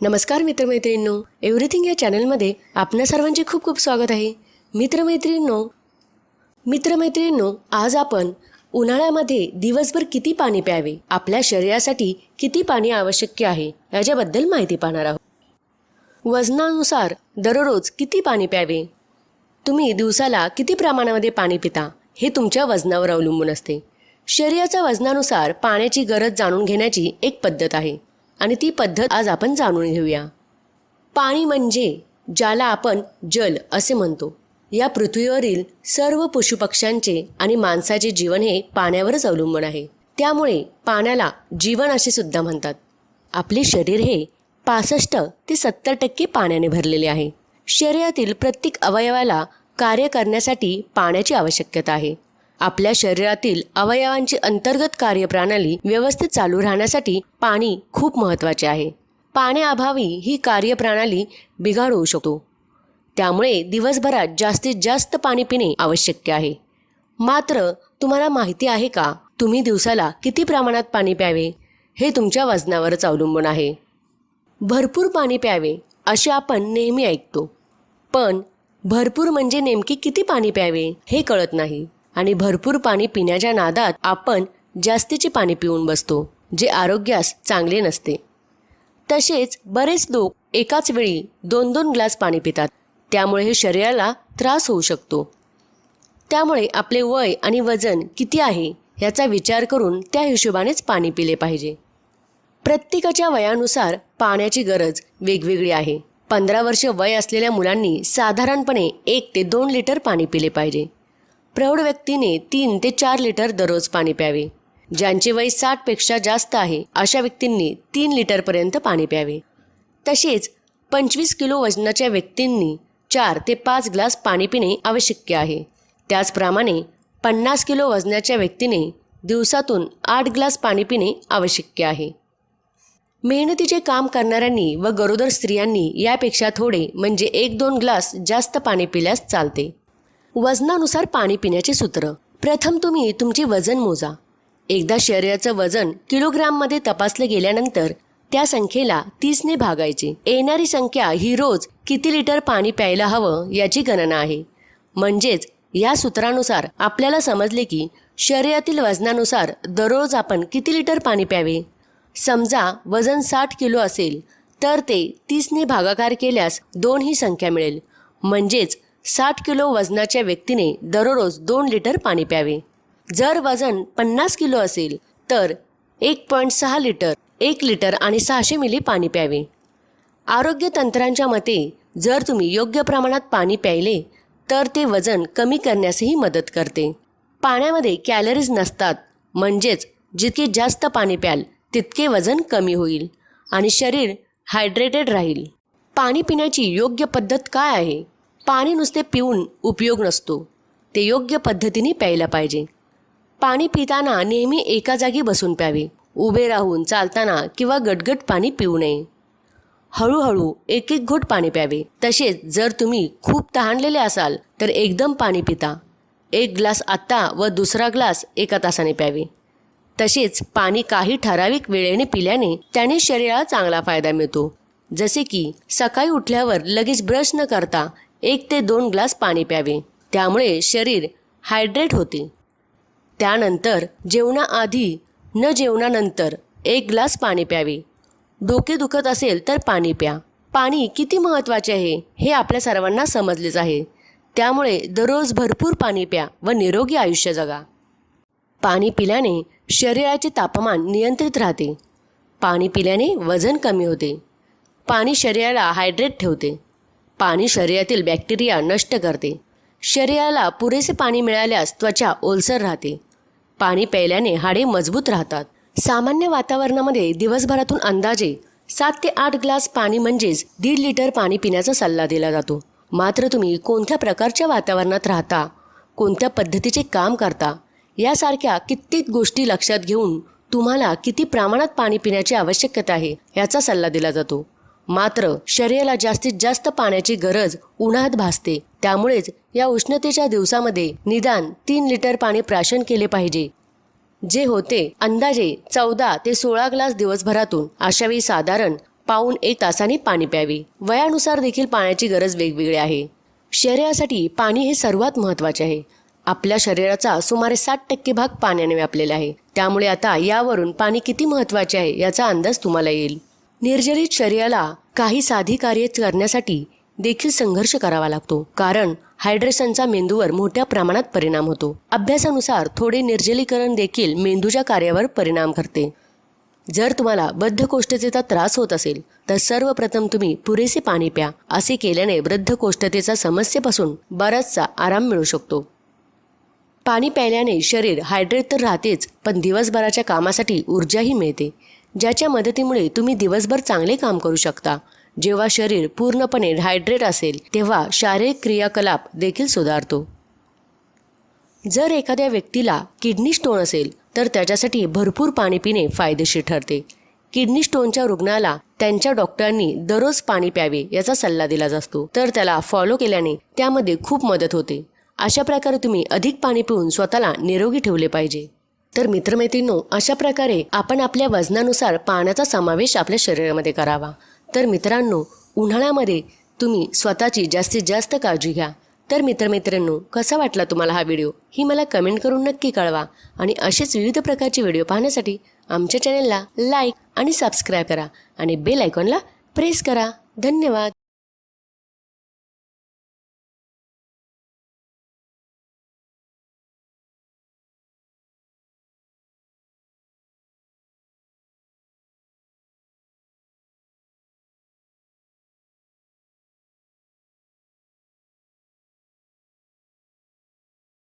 नमस्कार मित्रमैत्रिणींनो एव्हरीथिंग या चॅनलमध्ये आपणा सर्वांचे खूप खूप स्वागत आहे. मित्रमैत्रिणींनो मित्रमैत्रिणींनो आज आपण उन्हाळ्यामध्ये दिवसभर किती पाणी प्यावे आपल्या शरीरासाठी किती पाणी आवश्यक आहे याच्याबद्दल माहिती पाहणार आहोत. वजनानुसार दररोज किती पाणी प्यावे? तुम्ही दिवसाला किती प्रमाणामध्ये पाणी पिता हे तुमच्या वजनावर अवलंबून असते. शरीराच्या वजनानुसार पाण्याची गरज जाणून घेण्याची एक पद्धत आहे. आणि ती पद्धत आज आपण जाणून घेऊया. पाणी म्हणजे ज्याला आपण जल असे म्हणतो. या पृथ्वीवरील सर्व पशुपक्ष्यांचे आणि माणसाचे जीवन हे पाण्यावरच अवलंबून आहे. त्यामुळे पाण्याला जीवन असे सुद्धा म्हणतात. आपले शरीर हे पासष्ट ते सत्तर टक्के पाण्याने भरलेले आहे. शरीरातील प्रत्येक अवयवाला कार्य करण्यासाठी पाण्याची आवश्यकता आहे. आपल्या शरीरातील अवयवांची अंतर्गत कार्यप्रणाली व्यवस्थित चालू राहण्यासाठी पाणी खूप महत्त्वाचे आहे. पाण्याअभावी ही कार्यप्रणाली बिघाड होऊ शकतो. त्यामुळे दिवसभरात जास्तीत जास्त पाणी पिणे आवश्यक आहे. मात्र तुम्हाला माहिती आहे का तुम्ही दिवसाला किती प्रमाणात पाणी प्यावे? हे तुमच्या वजनावरच अवलंबून आहे. भरपूर पाणी प्यावे असे आपण नेहमी ऐकतो. पण भरपूर म्हणजे नेमकी किती पाणी प्यावे हे कळत नाही. आणि भरपूर पाणी पिण्याच्या नादात आपण जास्तीचे पाणी पिऊन बसतो जे आरोग्यास चांगले नसते. तसेच बरेच लोक एकाच वेळी दोन दोन ग्लास पाणी पितात. त्यामुळे हे शरीराला त्रास होऊ शकतो. त्यामुळे आपले वय आणि वजन किती आहे याचा विचार करून त्या हिशोबानेच पाणी पिले पाहिजे. प्रत्येकाच्या वयानुसार पाण्याची गरज वेगवेगळी आहे. पंधरा वर्ष वय असलेल्या मुलांनी साधारणपणे एक ते दोन लिटर पाणी पिले पाहिजे. प्रौढ व्यक्तीने तीन ते चार लिटर दररोज पाणी प्यावे. ज्यांचे वय साठपेक्षा जास्त आहे अशा व्यक्तींनी तीन लिटरपर्यंत पाणी प्यावे. तसेच पंचवीस किलो वजनाच्या व्यक्तींनी चार ते पाच ग्लास पाणी पिणे आवश्यक आहे. त्याचप्रमाणे पन्नास किलो वजनाच्या व्यक्तीने दिवसातून आठ ग्लास पाणी पिणे आवश्यक आहे. मेहनतीचे काम करणाऱ्यांनी व गरोदर स्त्रियांनी यापेक्षा थोडे म्हणजे एक दोन ग्लास जास्त पाणी पिल्यास चालते. वजनानुसार पाणी पिण्याचे सूत्र. प्रथम तुम्ही तुमचे वजन मोजा. एकदा शरीराचं वजन किलोग्राममध्ये तपासले गेल्यानंतर त्या संख्येला तीसने भागायचे. येणारी संख्या ही रोज किती लिटर पाणी प्यायला हवं याची गणना आहे. म्हणजेच या सूत्रानुसार आपल्याला समजले की शरीरातील वजनानुसार दररोज आपण किती लिटर पाणी प्यावे? समजा वजन साठ किलो असेल तर ते तीसने भागाकार केल्यास दोन ही संख्या मिळेल. म्हणजेच साठ किलो वजनाच्या व्यक्तीने दररोज दोन लिटर पाणी प्यावे. जर वजन पन्नास किलो असेल तर एक पॉईंट सहा लिटर एक लिटर आणि सहाशे मिली पाणी प्यावे. आरोग्य तंत्रांच्या मते जर तुम्ही योग्य प्रमाणात पाणी प्यायले तर ते वजन कमी करण्यासही मदत करते. पाण्यामध्ये कॅलरीज नसतात म्हणजेच जितके जास्त पाणी प्याल तितके वजन कमी होईल आणि शरीर हायड्रेटेड राहील. पाणी पिण्याची योग्य पद्धत काय आहे? पाणी नुसते पिऊन उपयोग नसतो. ते योग्य पद्धतीने प्यायला पाहिजे. पाणी पिताना नेहमी एका जागी बसून प्यावे. उभे राहून चालताना किंवा गटगट पाणी पिऊ नये. हळूहळू एक एक घोट पाणी प्यावे. तसेच जर तुम्ही खूप तहानलेले असाल तर एकदम पाणी पिता. एक ग्लास आत्ता व दुसरा ग्लास एका तासाने प्यावे. तसेच पाणी काही ठराविक वेळेने पिल्याने त्याने शरीराला चांगला फायदा मिळतो. जसे की सकाळी उठल्यावर लगेच ब्रश न करता एक ते दोन ग्लास पाणी प्यावे. त्यामुळे शरीर हायड्रेट होते. त्यानंतर जेवणाआधी न जेवणानंतर एक ग्लास पाणी प्यावे. डोके दुखत असेल तर पाणी प्या. पाणी किती महत्त्वाचे आहे हे आपल्या सर्वांना समजलेच आहे. त्यामुळे दररोज भरपूर पाणी प्या व निरोगी आयुष्य जगा. पाणी पिल्याने शरीराचे तापमान नियंत्रित राहते. पाणी पिल्याने वजन कमी होते. पाणी शरीराला हायड्रेट ठेवते. पाणी शरीरातील बॅक्टेरिया नष्ट करते. शरीराला पुरेसे पाणी मिळाल्यास त्वचा ओलसर राहते. पाणी प्यायल्याने हाडे मजबूत राहतात. सामान्य वातावरणामध्ये दिवसभरातून अंदाजे सात ते आठ ग्लास पाणी म्हणजेच दीड लिटर पाणी पिण्याचा सल्ला दिला जातो. मात्र तुम्ही कोणत्या प्रकारच्या वातावरणात राहता कोणत्या पद्धतीचे काम करता यासारख्या कित्येक गोष्टी लक्षात घेऊन तुम्हाला किती प्रमाणात पाणी पिण्याची आवश्यकता आहे याचा सल्ला दिला जातो. मात्र शरीराला जास्तीत जास्त पाण्याची गरज उन्हात भासते. त्यामुळेच या उष्णतेच्या दिवसामध्ये निदान तीन लिटर पाणी प्राशन केले पाहिजे. जे होते अंदाजे चौदा ते सोळा ग्लास दिवसभरातून. अशावेळी साधारण पाऊन एक तासाने पाणी प्यावे. वयानुसार देखील पाण्याची गरज वेगवेगळी आहे. शरीरासाठी पाणी हे सर्वात महत्त्वाचे आहे. आपल्या शरीराचा सुमारे साठ टक्के भाग पाण्याने व्यापलेला आहे. त्यामुळे आता यावरून पाणी किती महत्त्वाचे आहे याचा अंदाज तुम्हाला येईल. निर्जलित शरीराला काही साधी कार्य करण्यासाठी देखील संघर्ष करावा लागतो. कारण हायड्रेशनचा मेंदूवर मोठ्या प्रमाणात परिणाम होतो. अभ्यासानुसार थोडे निर्जलीकरण देखील मेंदूच्या कार्यावर परिणाम करते. जर तुम्हाला बद्धकोष्ठतेचा त्रास होत असेल तर सर्वप्रथम तुम्ही पुरेसे पाणी प्या. असे केल्याने बद्धकोष्ठतेचा समस्येपासून बराचसा आराम मिळू शकतो. पाणी प्यायल्याने शरीर हायड्रेट तर राहतेच पण दिवसभराच्या कामासाठी ऊर्जाही मिळते. ज्याच्या मदतीमुळे तुम्ही दिवसभर चांगले काम करू शकता. जेव्हा शरीर पूर्णपणे हायड्रेट असेल तेव्हा शारीरिक क्रियाकलाप देखील सुधारतो. जर एखाद्या व्यक्तीला किडनी स्टोन असेल तर त्याच्यासाठी भरपूर पाणी पिणे फायदेशीर ठरते. किडनी स्टोनच्या रुग्णाला त्यांच्या डॉक्टरांनी दररोज पाणी प्यावे याचा सल्ला दिला जातो. तर त्याला फॉलो केल्याने त्यामध्ये खूप मदत होते. अशा प्रकारे तुम्ही अधिक पाणी पिऊन स्वतःला निरोगी ठेवले पाहिजे. तर मित्रमैत्रिणो अशा प्रकारे आपण आपल्या वजनानुसार पाण्याचा समावेश आपल्या शरीरामध्ये करावा. तर मित्रांनो उन्हाळ्यामध्ये तुम्ही स्वतःची जास्तीत जास्त काळजी घ्या. तर मित्रमित्रांनो कसा वाटला तुम्हाला हा व्हिडिओ? ही मला कमेंट करून नक्की कळवा आणि असेच विविध प्रकारचे व्हिडिओ पाहण्यासाठी आमच्या चॅनलला लाईक आणि सबस्क्राईब करा आणि बेल आयकॉनला प्रेस करा. धन्यवाद.